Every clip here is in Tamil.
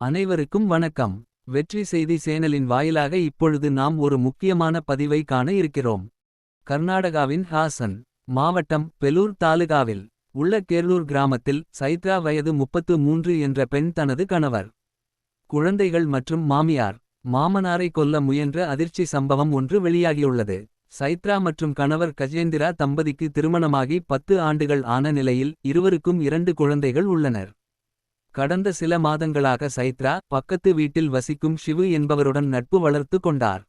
அனைவருக்கும் வணக்கம். வெற்றி செய்தி சேனலின் வாயிலாக இப்பொழுது நாம் ஒரு முக்கியமான பதிவை காண இருக்கிறோம். கர்நாடகாவின் ஹாசன் மாவட்டம் பெலூர் தாலுகாவில் உள்ள கேர்லூர் கிராமத்தில் சைத்ரா வயது முப்பத்து மூன்று என்ற பெண் தனது கணவர் குழந்தைகள் மற்றும் மாமியார் மாமனாரை கொல்ல முயன்ற அதிர்ச்சி சம்பவம் ஒன்று வெளியாகியுள்ளது. சைத்ரா மற்றும் கணவர் கஜேந்திரா தம்பதிக்கு திருமணமாகி பத்து ஆண்டுகள் ஆன நிலையில் இருவருக்கும் இரண்டு குழந்தைகள் உள்ளனர். கடந்த சில மாதங்களாக சைத்ரா பக்கத்து வீட்டில் வசிக்கும் ஷிவு என்பவருடன் நட்பு வளர்த்து கொண்டார்.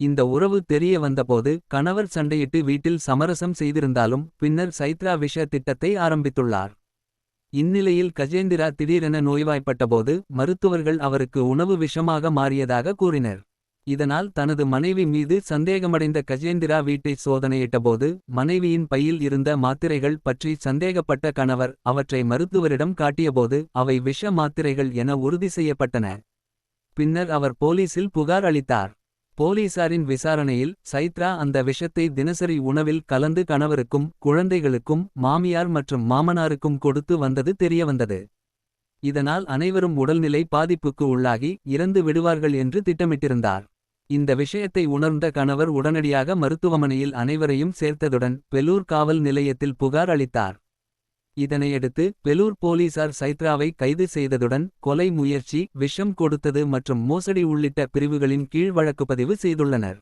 இந்த உறவு தெரிய வந்தபோது கணவர் சண்டையிட்டு வீட்டில் சமரசம் செய்திருந்தாலும் பின்னர் சைத்ரா விஷ திட்டத்தை ஆரம்பித்துள்ளார். இந்நிலையில் கஜேந்திரா திடீரென நோய்வாய்ப்பட்டபோது மருத்துவர்கள் அவருக்கு உணவு விஷமாக மாறியதாக கூறினர். இதனால் தனது மனைவி மீது சந்தேகமடைந்த கஜேந்திரா வீட்டை சோதனையிட்டபோது மனைவியின் பையில் இருந்த மாத்திரைகள் பற்றி சந்தேகப்பட்ட கணவர் அவற்றை மருத்துவரிடம் காட்டியபோது அவை விஷ மாத்திரைகள் என உறுதி செய்யப்பட்டன. பின்னர் அவர் போலீசில் புகார் அளித்தார். போலீசாரின் விசாரணையில் சைத்ரா அந்த விஷத்தை தினசரி உணவில் கலந்து கணவருக்கும் குழந்தைகளுக்கும் மாமியார் மற்றும் மாமனாருக்கும் கொடுத்து வந்தது தெரியவந்தது. இதனால் அனைவரும் உடல்நிலை பாதிப்புக்கு உள்ளாகி இறந்து விடுவார்கள் என்று திட்டமிட்டிருந்தார். இந்த விஷயத்தை உணர்ந்த கணவர் உடனடியாக மருத்துவமனையில் அனைவரையும் சேர்த்ததுடன் பெலூர் காவல் நிலையத்தில் புகார் அளித்தார். இதனையடுத்து பெலூர் போலீசார் சைத்ராவை கைது செய்ததுடன் கொலை முயற்சி விஷம் கொடுத்தது மற்றும் மோசடி உள்ளிட்ட பிரிவுகளின் கீழ் வழக்கு பதிவு செய்துள்ளனர்.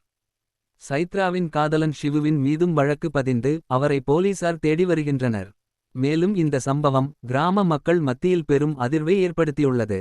சைத்ராவின் காதலன் ஷிவுவின் மீதும் வழக்கு பதிந்து அவரை போலீசார் தேடி வருகின்றனர். மேலும் இந்த சம்பவம் கிராம மக்கள் மத்தியில் பெரும் அதிர்வை ஏற்படுத்தியுள்ளது.